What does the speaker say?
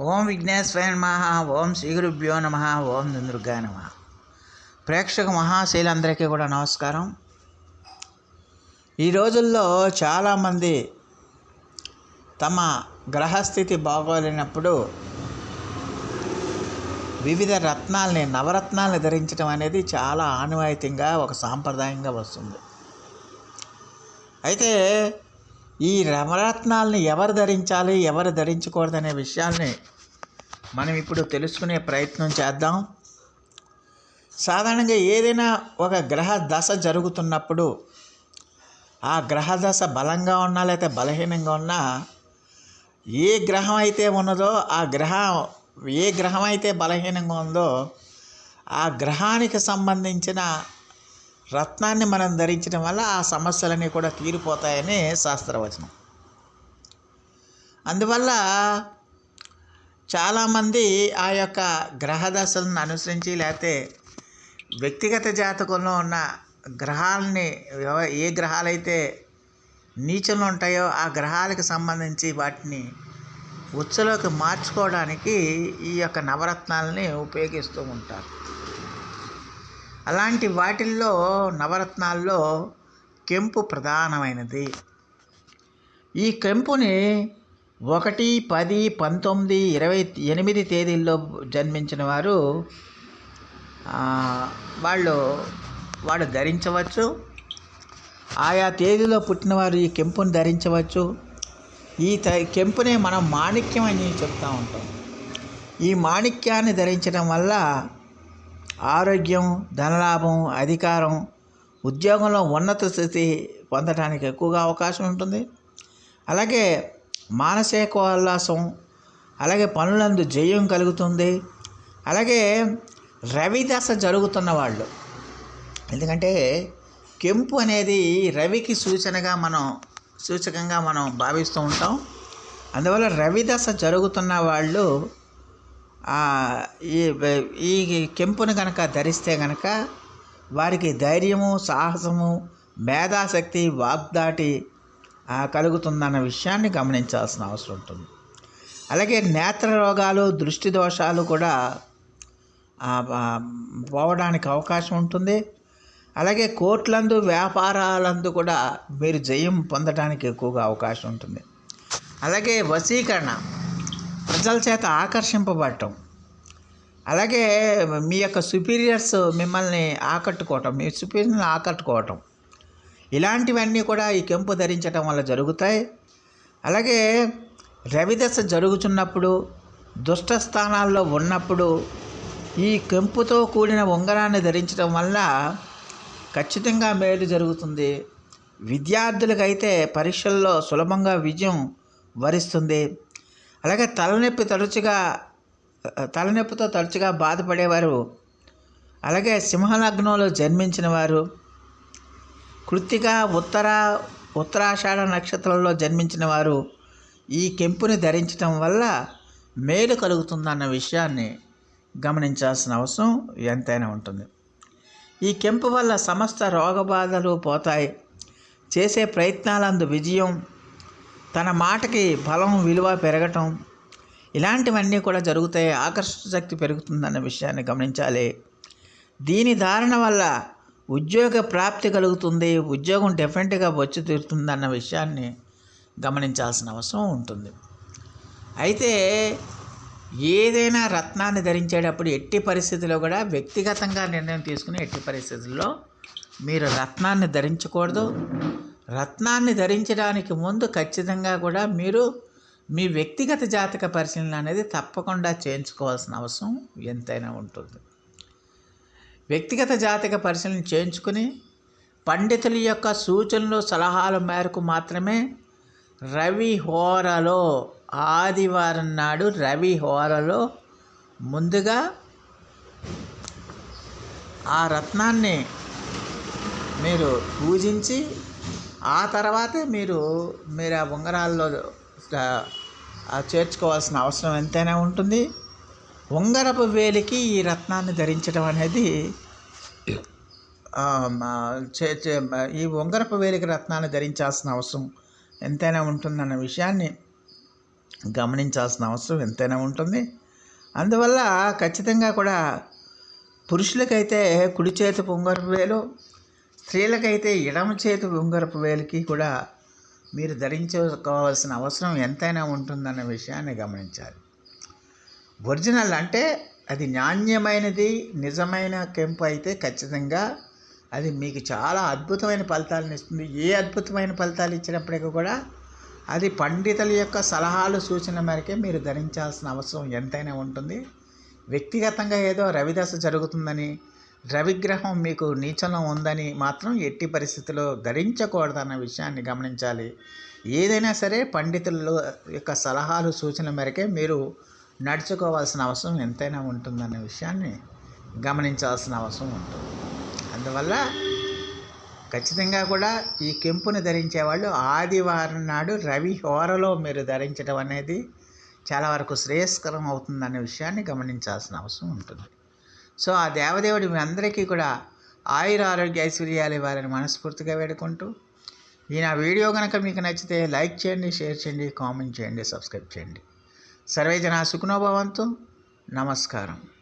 ఓం విఘ్నేశ్వర నమ ఓం శ్రీగురుభ్యో నమ ఓం దుర్గా నమ. ప్రేక్షక మహాశైలందరికీ కూడా నమస్కారం. ఈ రోజుల్లో చాలామంది తమ గ్రహస్థితి బాగోలేనప్పుడు వివిధ రత్నాల్ని నవరత్నాలను ధరించడం అనేది చాలా ఆనవాయితీగా ఒక సాంప్రదాయంగా వస్తుంది. అయితే ఈ నవరత్నాల్ని ఎవరు ధరించాలి ఎవరు ధరించకూడదు అనే విషయాల్ని మనం ఇప్పుడు తెలుసుకునే ప్రయత్నం చేద్దాం. సాధారణంగా ఏదైనా ఒక గ్రహ దశ జరుగుతున్నప్పుడు ఆ గ్రహ దశ బలంగా ఉన్నా లేకపోతే బలహీనంగా ఉన్నా ఏ గ్రహం అయితే ఉన్నదో ఆ గ్రహం ఏ గ్రహం అయితే బలహీనంగా ఉందో ఆ గ్రహానికి సంబంధించిన రత్నాన్ని మనం ధరించడం వల్ల ఆ సమస్యలన్నీ కూడా తీరిపోతాయని శాస్త్రవచనం. అందువల్ల చాలామంది ఆ యొక్క గ్రహ దశలను అనుసరించి లేకపోతే వ్యక్తిగత జాతకంలో ఉన్న గ్రహాలని ఏ గ్రహాలైతే నీచంలో ఉంటాయో ఆ గ్రహాలకు సంబంధించి వాటిని ఉచ్చలోకి మార్చుకోవడానికి ఈ యొక్క నవరత్నాలని ఉపయోగిస్తూ ఉంటారు. అలాంటి వాటిల్లో నవరత్నాల్లో కెంపు ప్రధానమైనది. ఈ కెంపుని ఒకటి పది పంతొమ్మిది ఇరవై ఎనిమిది తేదీల్లో జన్మించిన వారు వాళ్ళు వాళ్ళు ధరించవచ్చు. ఆయా తేదీలో పుట్టినవారు ఈ కెంపుని ధరించవచ్చు. ఈ త కెంపునే మనం మాణిక్యం అని చెప్తూ ఉంటాం. ఈ మాణిక్యాన్ని ధరించడం వల్ల ఆరోగ్యం ధనలాభం అధికారం ఉద్యోగంలో ఉన్నత స్థితి పొందడానికి ఎక్కువగా అవకాశం ఉంటుంది. అలాగే మానసిక ఉల్లాసం అలాగే పనులందు జయం కలుగుతుంది. అలాగే రవిదశ జరుగుతున్న వాళ్ళు. ఎందుకంటే కెంపు అనేది రవికి సూచనగా మనం సూచకంగా మనం భావిస్తూ ఉంటాం. అందువల్ల రవిదశ జరుగుతున్న వాళ్ళు ఈ ఈ కెంపును కనుక ధరిస్తే కనుక వారికి ధైర్యము సాహసము మేధాశక్తి వాగ్దాటి కలుగుతుందన్న విషయాన్ని గమనించాల్సిన అవసరం ఉంటుంది. అలాగే నేత్ర రోగాలు దృష్టి దోషాలు కూడా పోవడానికి అవకాశం ఉంటుంది. అలాగే కోట్లందు వ్యాపారాలందు కూడా మీరు జయం పొందడానికి ఎక్కువగా అవకాశం ఉంటుంది. అలాగే వశీకరణ. ప్రజల చేత ఆకర్షింపబడటం. అలాగే మీ యొక్క సుపీరియర్స్ మిమ్మల్ని ఆకట్టుకోవటం మీ సుపీరియర్ని ఆకట్టుకోవటం. ఇలాంటివన్నీ కూడా ఈ కెంపు ధరించడం వల్ల జరుగుతాయి. అలాగే రవిదశ జరుగుతున్నప్పుడు దుష్ట స్థానాల్లో ఉన్నప్పుడు ఈ కెంపుతో కూడిన ఉంగరాన్ని ధరించడం వల్ల ఖచ్చితంగా మేలు జరుగుతుంది. విద్యార్థులకైతే పరీక్షల్లో సులభంగా విజయం వరిస్తుంది. అలాగే తలనొప్పి తరచుగా తలనొప్పితో తరచుగా బాధపడేవారు. అలాగే సింహలగ్నంలో జన్మించిన వారు. కృత్తిక ఉత్తర ఉత్తరాషాఢ నక్షత్రంలో జన్మించిన వారు. ఈ కెంపుని ధరించడం వల్ల మేలు కలుగుతుందన్న విషయాన్ని గమనించాల్సిన అవసరం ఎంతైనా ఉంటుంది. ఈ కెంపు వల్ల సమస్త రోగబాధలు పోతాయి. చేసే ప్రయత్నాలందు విజయం తన మాటకి బలం విలువ పెరగటం ఇలాంటివన్నీ కూడా జరుగుతాయి ఆకర్షణ శక్తి పెరుగుతుందన్న విషయాన్ని గమనించాలి. దీని ధారణ వల్ల ఉద్యోగ ప్రాప్తి కలుగుతుంది ఉద్యోగం డెఫినెట్గా వచ్చి తీరుతుందన్న విషయాన్ని గమనించాల్సిన అవసరం ఉంటుంది. అయితే ఏదైనా రత్నాన్ని ధరించేటప్పుడు ఎట్టి పరిస్థితిలో కూడా వ్యక్తిగతంగా నిర్ణయం తీసుకుని ఎట్టి పరిస్థితుల్లో మీరు రత్నాన్ని ధరించకూడదు. రత్నాన్ని ధరించడానికి ముందు ఖచ్చితంగా కూడా మీరు మీ వ్యక్తిగత జాతక పరిశీలన అనేది తప్పకుండా చేయించుకోవాల్సిన అవసరం ఎంతైనా ఉంటుంది. వ్యక్తిగత జాతక పరిశీలన చేయించుకుని పండితుల యొక్క సూచనలు సలహాల మేరకు మాత్రమే రవి హోరలో ఆదివారం నాడు రవి హోరలో ముందుగా ఆ రత్నాన్ని మీరు పూజించి ఆ తర్వాతే మీరు మీరు ఆ ఉంగరాల్లో చేర్చుకోవాల్సిన అవసరం ఎంతైనా ఉంటుంది. ఉంగరపు వేలికి ఈ రత్నాన్ని ధరించడం అనేది ఈ ఉంగరపు వేలికి రత్నాన్ని ధరించాల్సిన అవసరం ఎంతైనా ఉంటుందన్న విషయాన్ని గమనించాల్సిన అవసరం ఎంతైనా ఉంటుంది. అందువల్ల ఖచ్చితంగా కూడా పురుషులకైతే కుడి చేతి ఉంగరపు వేలు స్త్రీలకైతే ఎడమ చేతి ఉంగరపు వేలికి కూడా మీరు ధరించుకోవాల్సిన అవసరం ఎంతైనా ఉంటుందన్న విషయాన్ని గమనించాలి. ఒరిజినల్ అంటే అది నాణ్యమైనది నిజమైన కెంపు అయితే ఖచ్చితంగా అది మీకు చాలా అద్భుతమైన ఫలితాలను ఇస్తుంది. ఏ అద్భుతమైన ఫలితాలు ఇచ్చినప్పటికీ కూడా అది పండితుల యొక్క సలహాలు సూచన మేరకే మీరు ధరించాల్సిన అవసరం ఎంతైనా ఉంటుంది. వ్యక్తిగతంగా ఏదో రవిదశ జరుగుతుందని రవిగ్రహం మీకు నీచలం ఉందని మాత్రం ఎట్టి పరిస్థితిలో ధరించకూడదన్న విషయాన్ని గమనించాలి. ఏదైనా సరే పండితుల యొక్క సలహాలు సూచన మేరకే మీరు నడుచుకోవాల్సిన అవసరం ఎంతైనా ఉంటుందన్న విషయాన్ని గమనించాల్సిన అవసరం ఉంటుంది. అందువల్ల ఖచ్చితంగా కూడా ఈ కెంపుని ధరించే వాళ్ళు ఆదివారం నాడు రవి హోరలో మీరు ధరించడం అనేది చాలా వరకు శ్రేయస్కరం అవుతుందనే విషయాన్ని గమనించాల్సిన అవసరం ఉంటుంది. సో ఆ దేవదేవుడు మీ అందరికీ కూడా ఆయుర ఆరోగ్య ఐశ్వర్యాలు ఇవ్వాలని మనస్ఫూర్తిగా వేడుకుంటూ ఈ నా వీడియో కనుక మీకు నచ్చితే లైక్ చేయండి షేర్ చేయండి కామెంట్ చేయండి సబ్స్క్రైబ్ చేయండి. సర్వే జన సుఖనోభవంతు నమస్కారం.